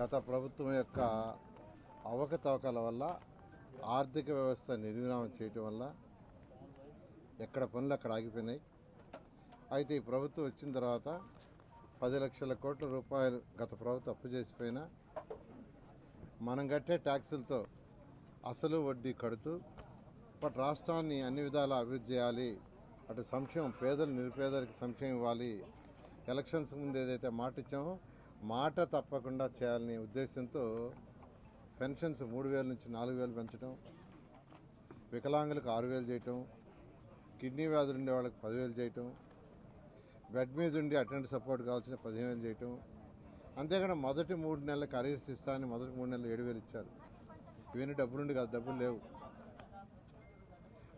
గత ప్రభుత్వం యొక్క అవకతవకల వల్ల ఆర్థిక వ్యవస్థ నిర్విరామం చేయటం వల్ల ఎక్కడ పనులు అక్కడ ఆగిపోయినాయి. అయితే ఈ ప్రభుత్వం వచ్చిన తర్వాత పది లక్షల కోట్ల రూపాయలు గత ప్రభుత్వం అప్పు చేసిపోయినా మనం కట్టే ట్యాక్సులతో అసలు వడ్డీ కడుతూ బట్ రాష్ట్రాన్ని అన్ని విధాలా అభివృద్ధి చేయాలి అటు సంక్షేమం పేదలు నిరుపేదలకు సంక్షేమం ఇవ్వాలి ఎలక్షన్స్ ముందు ఏదైతే మాట ఇచ్చామో మాట తప్పకుండా చేయాలనే ఉద్దేశంతో పెన్షన్స్ మూడు వేల నుంచి నాలుగు వేలు పెంచడం వికలాంగులకు ఆరు వేలు చేయటం కిడ్నీ వ్యాధులు ఉండే వాళ్ళకి పదివేలు చేయటం బెడ్ మీద ఉండి అటెండ్ సపోర్ట్ కావాల్సిన పదిహేను వేలు చేయటం. అంతేకాకుండా మొదటి మూడు నెలల కరీర్స్ ఇస్తానని మొదటి మూడు నెలలు ఏడు వేలు ఇచ్చారు. ఇవన్నీ డబ్బులుండి కాదు డబ్బులు లేవు.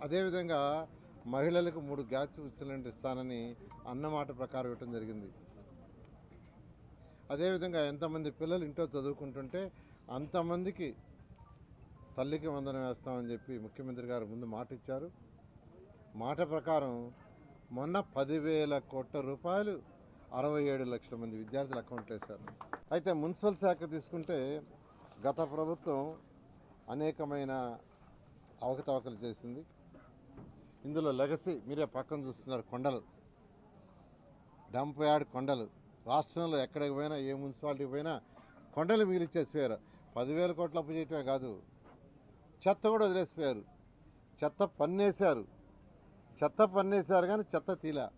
అదేవిధంగా మహిళలకు మూడు గ్యాస్ సిలిండర్ ఇస్తానని అన్నమాట ప్రకారం ఇవ్వటం జరిగింది. అదేవిధంగా ఎంతమంది పిల్లలు ఇంట్లో చదువుకుంటుంటే అంతమందికి తల్లికి వందనం వేస్తామని చెప్పి ముఖ్యమంత్రి గారు ముందు మాట ఇచ్చారు మాట ప్రకారం మొన్న పదివేల కోట్ల రూపాయలు అరవై ఏడు లక్షల మంది విద్యార్థుల అకౌంట్లో వేశారు. అయితే మున్సిపల్ శాఖ తీసుకుంటే గత ప్రభుత్వం అనేకమైన అవకతవకలు చేసింది. ఇందులో లెగసీ మీరే పక్కన చూస్తున్నారు కొండలు. డంప్ యార్డ్ కొండలు. రాష్ట్రంలో ఎక్కడికి పోయినా ఏ మున్సిపాలిటీకి పోయినా కొండలు మిగిలిచ్చేసిపోయారు. పదివేల కోట్ల అప్పు చేయటమే కాదు చెత్త కూడా వదిలేసిపోయారు. చెత్త పన్నేశారు. చెత్త పన్నేశారు కానీ చెత్త తీలా.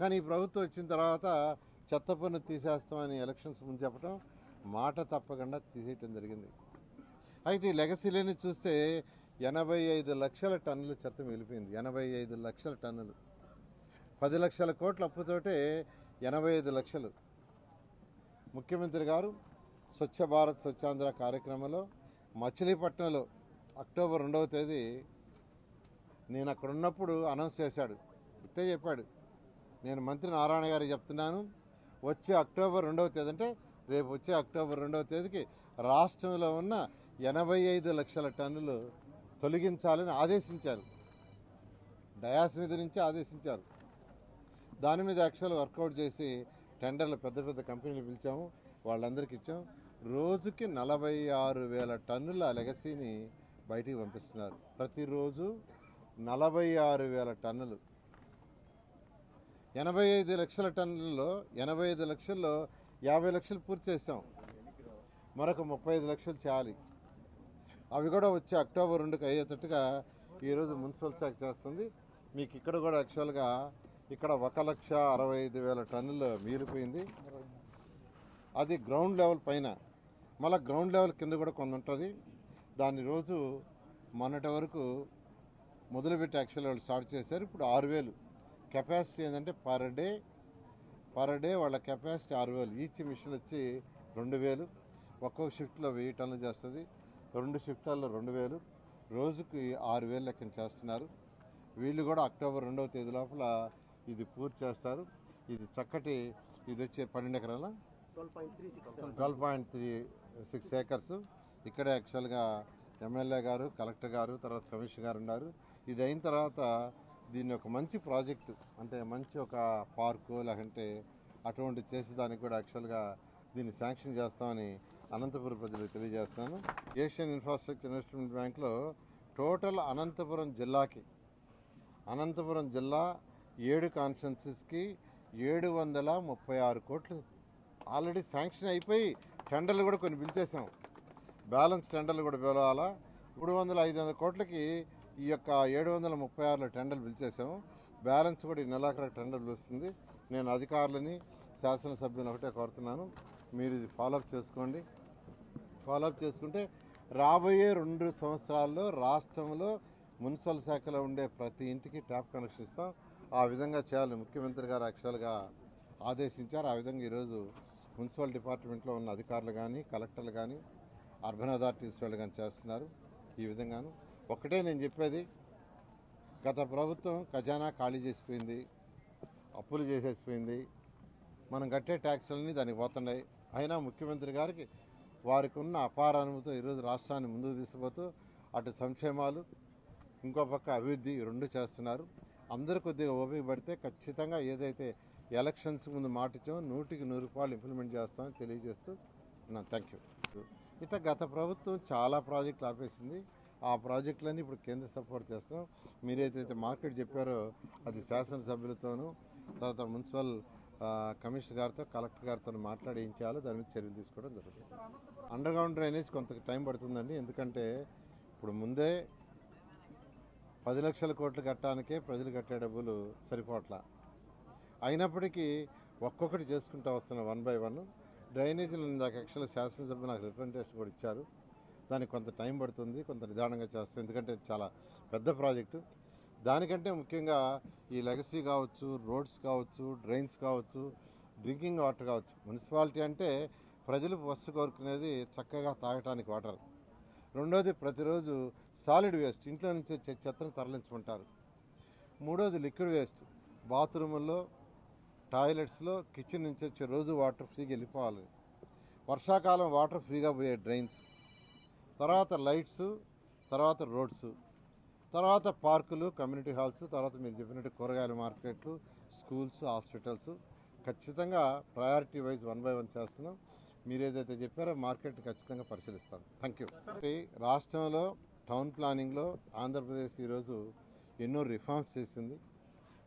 కానీ ఈ ప్రభుత్వం వచ్చిన తర్వాత చెత్త పన్ను తీసేస్తామని ఎలక్షన్స్ ముందు చెప్పడం మాట తప్పకుండా తీసేయటం జరిగింది. అయితే ఈ లెగసీలని చూస్తే ఎనభై ఐదు లక్షల టన్నుల చెత్త మిగిలిపోయింది. ఎనభై ఐదు లక్షల టన్నులు. పది లక్షల కోట్ల అప్పుతోటే ఎనభై ఐదు లక్షలు. ముఖ్యమంత్రి గారు స్వచ్ఛ భారత్ స్వచ్ఛాంధ్ర కార్యక్రమంలో మచిలీపట్నంలో అక్టోబర్ రెండవ తేదీ నేను అక్కడ ఉన్నప్పుడు అనౌన్స్ చేశాడు. ఇట్టే చెప్పాడు. నేను మంత్రి నారాయణ గారికి చెప్తున్నాను వచ్చే అక్టోబర్ రెండవ తేదీ అంటే రేపు వచ్చే అక్టోబర్ రెండవ తేదీకి రాష్ట్రంలో ఉన్న ఎనభై ఐదు లక్షల టన్నులు తొలగించాలని ఆదేశించారు. డయాస్ మీద నుంచి ఆదేశించారు. దాని మీద యాక్చువల్ వర్కౌట్ చేసి టెండర్లు పెద్ద పెద్ద కంపెనీలు పిలిచాము. వాళ్ళందరికీ ఇచ్చాం. రోజుకి నలభై ఆరు వేల టన్నుల లెగసీని బయటికి పంపిస్తున్నారు. ప్రతిరోజు నలభై ఆరు వేల టన్నులు. ఎనభై ఐదు లక్షల టన్నుల్లో ఎనభై ఐదు లక్షల్లో యాభై లక్షలు పూర్తి చేసాం మరొక ముప్పై ఐదు లక్షలు చేయాలి. అవి కూడా వచ్చే అక్టోబర్ రెండుకి అయ్యేటట్టుగా ఈరోజు మున్సిపల్ శాఖ చేస్తుంది. మీకు ఇక్కడ కూడా యాక్చువల్గా ఇక్కడ ఒక లక్ష అరవై ఐదు వేల టన్నులు మిగిలిపోయింది. అది గ్రౌండ్ లెవెల్ పైన మళ్ళీ గ్రౌండ్ లెవెల్ కింద కూడా కొంత ఉంటుంది. దాన్ని రోజు మొన్నటి వరకు మొదలుపెట్టి యాక్చువల్ వాళ్ళు స్టార్ట్ చేశారు. ఇప్పుడు ఆరు వేలు. కెపాసిటీ ఏంటంటే పర్ డే పర్ డే వాళ్ళ కెపాసిటీ ఆరు వేలు. ఈచ్ మిషన్ వచ్చి రెండు వేలు. ఒక్కొక్క షిఫ్ట్లో వెయ్యి టన్నులు చేస్తుంది. రెండు షిఫ్ట్లలో రెండు వేలు. రోజుకి ఆరు వేలు లెక్కన చేస్తున్నారు. వీళ్ళు కూడా అక్టోబర్ రెండవ తేదీ లోపల ఇది పూర్తి చేస్తారు. ఇది చక్కటి ఇది వచ్చే పన్నెండు ఎకరాల twelve point three six acres ఇక్కడ యాక్చువల్గా ఎమ్మెల్యే గారు కలెక్టర్ గారు తర్వాత కమిషనర్ గారు ఉన్నారు. ఇది అయిన తర్వాత దీన్ని ఒక మంచి ప్రాజెక్టు అంటే మంచి ఒక పార్కు లేకంటే అటువంటి చేసేదానికి కూడా యాక్చువల్గా దీన్ని శాంక్షన్ చేస్తామని అనంతపురం ప్రజలకు తెలియజేస్తాను ఏషియన్ ఇన్ఫ్రాస్ట్రక్చర్ ఇన్వెస్ట్మెంట్ బ్యాంక్లో టోటల్ అనంతపురం జిల్లాకి అనంతపురం జిల్లా ఏడు కాన్ఫరెన్సెస్కి ఏడు వందల ముప్పై ఆరు కోట్లు. ఆల్రెడీ శాంక్షన్ అయిపోయి టెండర్లు కూడా కొన్ని పిలిచేసాం బ్యాలెన్స్ టెండర్లు కూడా పిలవాలా? మూడు వందల ఐదు వందల కోట్లకి ఈ యొక్క ఏడు వందల ముప్పై ఆరులో టెండర్లు పిలిచేసాము బ్యాలెన్స్ కూడా ఈ నెలాఖరు టెండర్లు పిలుస్తుంది. నేను అధికారులని శాసనసభ్యులను ఒకటే కోరుతున్నాను. మీరు ఇది ఫాలోఅప్ చేసుకోండి. ఫాలోఅప్ చేసుకుంటే రాబోయే రెండు సంవత్సరాల్లో రాష్ట్రంలో మున్సిపల్ శాఖలో ఉండే ప్రతి ఇంటికి ట్యాప్ కనెక్షన్ ఇస్తాం. ఆ విధంగా చేయాలని ముఖ్యమంత్రి గారు యాక్చువల్గా ఆదేశించారు. ఆ విధంగా ఈరోజు మున్సిపల్ డిపార్ట్మెంట్లో ఉన్న అధికారులు కానీ కలెక్టర్లు కానీ అర్బన్ అథారిటీస్ వాళ్ళు కానీ చేస్తున్నారు ఈ విధంగాను. ఒకటే నేను చెప్పేది గత ప్రభుత్వం ఖజానా ఖాళీ చేసిపోయింది అప్పులు చేసేసిపోయింది మనం కట్టే ట్యాక్సులన్నీ దానికి పోతున్నాయి. అయినా ముఖ్యమంత్రి గారికి వారికి ఉన్న అపార అనుమతితో ఈరోజు రాష్ట్రాన్ని ముందుకు తీసుకుపోతూ అటు సంక్షేమాలు ఇంకో పక్క అభివృద్ధి రెండు చేస్తున్నారు. అందరూ కొద్దిగా ఓపిక పడితే ఖచ్చితంగా ఏదైతే ఎలక్షన్స్ ముందు మాట ఇచ్చామో నూటికి నూరు రూపాయలు ఇంప్లిమెంట్ చేస్తామని తెలియజేస్తూ నా థ్యాంక్ యూ ఇట్లా గత ప్రభుత్వం చాలా ప్రాజెక్టులు ఆపేసింది. ఆ ప్రాజెక్టులన్నీ ఇప్పుడు కేంద్ర సపోర్ట్ చేస్తున్నాం. మీరైతే మార్కెట్ చెప్పారో అది శాసనసభ్యులతోనూ తర్వాత మున్సిపల్ కమిషనర్ గారితో కలెక్టర్ గారితో మాట్లాడి ఏం చేయాలో దాని మీద చర్యలు తీసుకోవడం జరుగుతుంది. అండర్ గ్రౌండ్ డ్రైనేజ్ కొంత టైం పడుతుందండి. ఎందుకంటే ఇప్పుడు ముందే పది లక్షల కోట్లు కట్టడానికే ప్రజలు కట్టే డబ్బులు సరిపోట్ల అయినప్పటికీ ఒక్కొక్కటి చేసుకుంటూ వస్తున్న వన్ బై వన్. డ్రైనేజీలు ఇందాక యాక్చువల్ శాసనసభ నాకు రిప్రజెంటేషన్ కూడా ఇచ్చారు. దానికి కొంత టైం పడుతుంది కొంత నిదానంగా చేస్తాం. ఎందుకంటే చాలా పెద్ద ప్రాజెక్టు. దానికంటే ముఖ్యంగా ఈ లెగసీ కావచ్చు రోడ్స్ కావచ్చు డ్రైన్స్ కావచ్చు డ్రింకింగ్ వాటర్ కావచ్చు. మున్సిపాలిటీ అంటే ప్రజలు వస్తు కోరుకునేది చక్కగా తాగటానికి వాటర్. రెండోది ప్రతిరోజు సాలిడ్ వేస్ట్ ఇంట్లో నుంచి వచ్చే చెత్తను తరలించమంటారు. మూడోది లిక్విడ్ వేస్ట్ బాత్రూముల్లో టాయిలెట్స్లో కిచెన్ నుంచి వచ్చే రోజు వాటర్ ఫ్రీగా వెళ్ళిపోవాలి. వర్షాకాలం వాటర్ ఫ్రీగా పోయే డ్రైన్స్. తర్వాత లైట్స్ తర్వాత రోడ్స్. తర్వాత పార్కులు కమ్యూనిటీ హాల్స్ తర్వాత మీరు చెప్పినట్టు కూరగాయల మార్కెట్లు స్కూల్స్ హాస్పిటల్స్. ఖచ్చితంగా priority wise one by one చేస్తున్నాం. మీరు ఏదైతే చెప్పారో మార్కెట్ ఖచ్చితంగా పరిశీలిస్తాం. థ్యాంక్ యూ రాష్ట్రంలో టౌన్ ప్లానింగ్లో ఆంధ్రప్రదేశ్ ఈరోజు ఎన్నో రిఫార్మ్స్ చేసింది.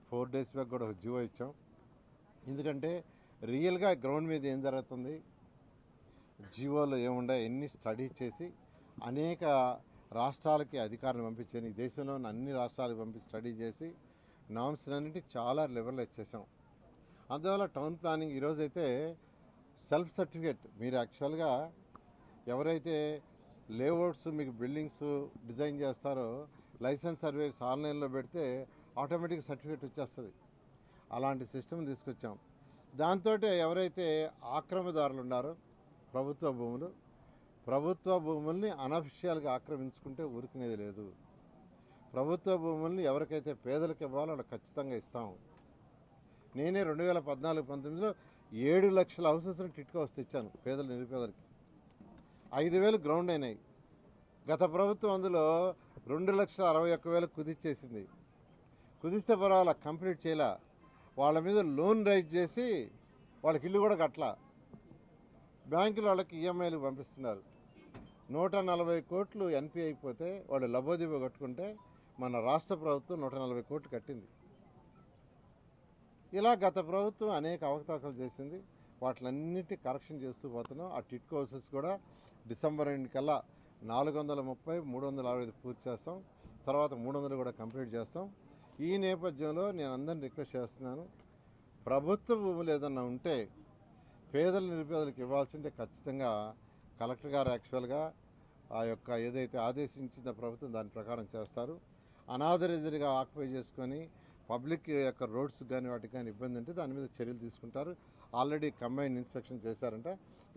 ఫోర్ డేస్ బ్యాక్ కూడా ఒక ఇచ్చాం. ఎందుకంటే రియల్గా గ్రౌండ్ మీద ఏం జరుగుతుంది? జీవోలో ఏముండే ఎన్ని స్టడీ చేసి అనేక రాష్ట్రాలకి అధికారులు పంపించాను ఈ దేశంలో ఉన్న అన్ని రాష్ట్రాలకు పంపి స్టడీ చేసి నామ్స్ అన్నింటి చాలా లెవెల్లో ఇచ్చేసాం. అందువల్ల టౌన్ ప్లానింగ్ ఈరోజైతే సెల్ఫ్ సర్టిఫికేట్. మీరు యాక్చువల్గా ఎవరైతే లేఅవుట్స్ మీకు బిల్డింగ్స్ డిజైన్ చేస్తారో లైసెన్స్ సర్వేస్ ఆన్లైన్లో పెడితే ఆటోమేటిక్ సర్టిఫికేట్ వచ్చేస్తుంది. అలాంటి సిస్టమ్ తీసుకొచ్చాం. దాంతో ఎవరైతే ఆక్రమదారులు ఉన్నారో ప్రభుత్వ భూములు ప్రభుత్వ భూముల్ని అనఫిషియల్గా ఆక్రమించుకుంటే ఊరుకునేది లేదు. ప్రభుత్వ భూముల్ని ఎవరికైతే పేదలకు ఇవ్వాలో వాళ్ళకి ఖచ్చితంగా ఇస్తాం. నేనే రెండు వేల పద్నాలుగు పంతొమ్మిదిలో ఏడు లక్షల హౌసెస్ని టిట్కో వస్తే ఇచ్చాను పేదలు నిరుపేదలకి. ఐదు వేలు గ్రౌండ్ అయినాయి. గత ప్రభుత్వం అందులో రెండు లక్షల అరవై ఒక్క వేలు కుదిచ్చేసింది. కుదిస్తే పర్వాలా కంప్లీట్ చేయలే. వాళ్ళ మీద లోన్ రైజ్ చేసి వాళ్ళకి ఇల్లు కూడా కట్టలా. బ్యాంకులు వాళ్ళకి ఈఎంఐలు పంపిస్తున్నారు. నూట నలభై కోట్లు ఎన్పి అయిపోతే వాళ్ళు లబోదిబో కట్టుకుంటే మన రాష్ట్ర ప్రభుత్వం నూట నలభై కోట్లు కట్టింది. ఇలా గత ప్రభుత్వం అనేక అవకతవకలు చేసింది. వాటిలన్నిటి కరెక్షన్ చేస్తూ పోతున్నాం. ఆ టిట్ కోర్సెస్ కూడా డిసెంబర్ ఎండ్ కల్లా నాలుగు వందల ముప్పై మూడు వందల అరవై ఐదు పూర్తి చేస్తాం. తర్వాత మూడు వందలు కూడా కంప్లీట్ చేస్తాం. ఈ నేపథ్యంలో నేను అందరిని రిక్వెస్ట్ చేస్తున్నాను. ప్రభుత్వ భూములు ఏదన్నా ఉంటే పేదల నిరుపేదలకు ఇవ్వాల్సింటే ఖచ్చితంగా. కలెక్టర్ గారు యాక్చువల్గా ఆ యొక్క ఏదైతే ఆదేశించిన ప్రభుత్వం దాని ప్రకారం చేస్తారు. అనాథరైజ్డ్గా ఆక్యుపై చేసుకొని పబ్లిక్ యొక్క రోడ్స్ కానీ వాటికి కానీ ఇబ్బంది ఉంటే దాని మీద చర్యలు తీసుకుంటారు. ఆల్రెడీ కంబైన్ ఇన్స్పెక్షన్ చేశారంట.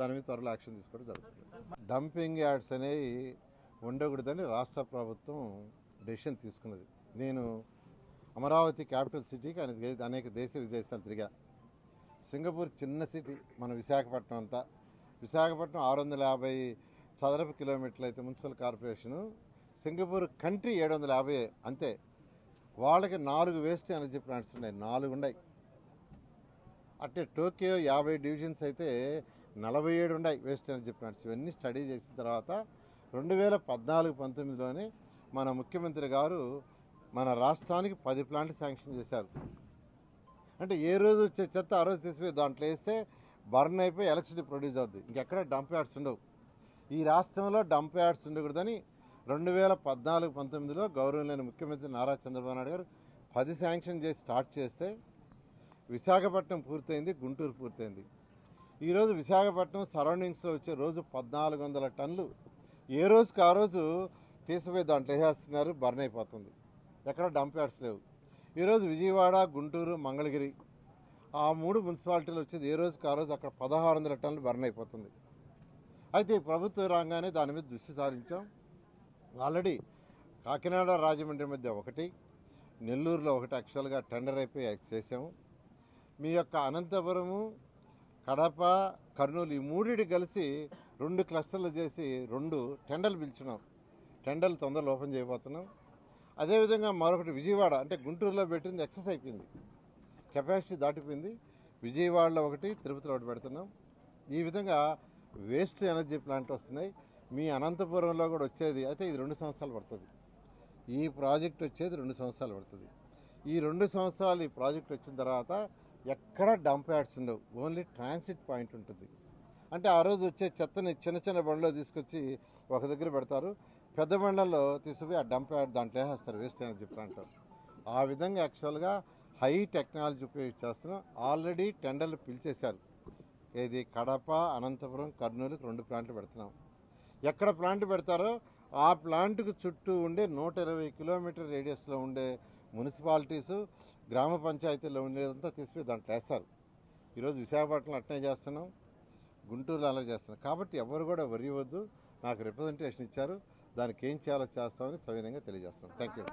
దాని మీద త్వరలో యాక్షన్ తీసుకోవడం జరుగుతుంది. డంపింగ్ యార్డ్స్ అనేవి ఉండకూడదని రాష్ట్ర ప్రభుత్వం డెసిషన్ తీసుకున్నది. నేను అమరావతి క్యాపిటల్ సిటీకి అనేక అనేక దేశ విదేశాలు తిరిగా. సింగపూర్ చిన్న సిటీ మన విశాఖపట్నం అంతా. విశాఖపట్నం ఆరు వందల యాభై చదరపు కిలోమీటర్లు అయితే మున్సిపల్ కార్పొరేషను. సింగపూర్ కంట్రీ ఏడు వందల యాభై అంతే. వాళ్ళకి నాలుగు వేస్ట్ ఎనర్జీ ప్లాంట్స్ ఉన్నాయి. నాలుగు ఉన్నాయి. అంటే టోక్యో యాభై డివిజన్స్ అయితే నలభై ఏడు ఉన్నాయి వేస్ట్ ఎనర్జీ ప్లాంట్స్ ఇవన్నీ స్టడీ చేసిన తర్వాత రెండు వేల పద్నాలుగు పంతొమ్మిదిలోనే మన ముఖ్యమంత్రి గారు మన రాష్ట్రానికి పది ప్లాంట్లు శాంక్షన్ చేశారు. అంటే ఏ రోజు వచ్చే చెత్త ఆ రోజు తీసిపోయి దాంట్లో వేస్తే బర్న్ అయిపోయి ఎలక్ట్రిసిటీ ప్రొడ్యూస్ అవుద్ది. ఇంకెక్కడ డంప్ యార్డ్స్ ఉండవు. ఈ రాష్ట్రంలో డంప్ యార్డ్స్ ఉండకూడదని రెండు వేల పద్నాలుగు పంతొమ్మిదిలో గౌరవలేని ముఖ్యమంత్రి నారా చంద్రబాబు నాయుడు గారు పది శాంక్షన్ చేసి స్టార్ట్ చేస్తే విశాఖపట్నం పూర్తయింది గుంటూరు పూర్తయింది. ఈరోజు విశాఖపట్నం సరౌండింగ్స్లో వచ్చే రోజు పద్నాలుగు వందల టన్నులు. ఏ రోజుకి ఆ రోజు తీసిపోయి దాంట్లో వేసేస్తున్నారు బర్న్ అయిపోతుంది. ఎక్కడ డంప్ యార్డ్స్ లేవు. ఈరోజు విజయవాడ గుంటూరు మంగళగిరి ఆ మూడు మున్సిపాలిటీలు వచ్చేది ఏ రోజుకి ఆ రోజు అక్కడ పదహారు వందల టన్నులు బర్న్ అయిపోతుంది. అయితే ఈ ప్రభుత్వం రాగానే దాని మీద దృష్టి సారించాం. ఆల్రెడీ కాకినాడ రాజమండ్రి మధ్య ఒకటి నెల్లూరులో ఒకటి యాక్చువల్గా టెండర్ అయిపోయి చేసాము మీ యొక్క అనంతపురము కడప కర్నూలు ఈ మూడిటి కలిసి రెండు క్లస్టర్లు చేసి రెండు టెండర్లు పిలిచినాం. టెండర్లు తొందరలో ఓపెన్ చేయబోతున్నాం. అదేవిధంగా మరొకటి విజయవాడ అంటే గుంటూరులో పెట్టింది ఎక్సెస్ అయిపోయింది. కెపాసిటీ దాటిపోయింది. విజయవాడలో ఒకటి తిరుపతిలో ఒకటి పెడుతున్నాం. ఈ విధంగా వేస్ట్ ఎనర్జీ ప్లాంట్ వస్తున్నాయి. మీ అనంతపురంలో కూడా వచ్చేది అయితే ఇది రెండు సంవత్సరాలు పడుతుంది. ఈ ప్రాజెక్ట్ వచ్చేది రెండు సంవత్సరాలు పడుతుంది. ఈ రెండు సంవత్సరాలు ఈ ప్రాజెక్ట్ వచ్చిన తర్వాత ఎక్కడ డంప్ యార్డ్స్ ఉండవు ఓన్లీ ట్రాన్సిట్ పాయింట్ ఉంటుంది. అంటే ఆ రోజు వచ్చే చెత్తని చిన్న చిన్న బండ్లో తీసుకొచ్చి ఒక దగ్గర పెడతారు పెద్ద బండ్లలో తీసుకుపోయి ఆ డంప్ యార్డ్ దాంట్లో వేసేస్తారు వేస్ట్ చెప్తా అంటారు ఆ విధంగా యాక్చువల్గా హై టెక్నాలజీ ఉపయోగించి చేస్తున్నాం ఆల్రెడీ టెండర్లు పిలిచేశారు. ఇది కడప అనంతపురం కర్నూలుకి రెండు ప్లాంట్లు పెడుతున్నాం. ఎక్కడ ప్లాంట్ పెడతారో ఆ ప్లాంట్కు చుట్టూ ఉండే నూట ఇరవై కిలోమీటర్ రేడియస్లో ఉండే మున్సిపాలిటీస్ గ్రామ పంచాయతీల్లో ఉండేదంతా తీసుకుని దాంట్లో వేస్తారు. ఈరోజు విశాఖపట్నంలో అట్నే చేస్తున్నాం గుంటూరులో అలా చేస్తున్నాం. కాబట్టి ఎవరు కూడా వరి వద్దు నాకు రిప్రజెంటేషన్ ఇచ్చారు దానికి ఏం చేయాలో చేస్తామని సవినయంగా తెలియజేస్తాం థ్యాంక్ యూ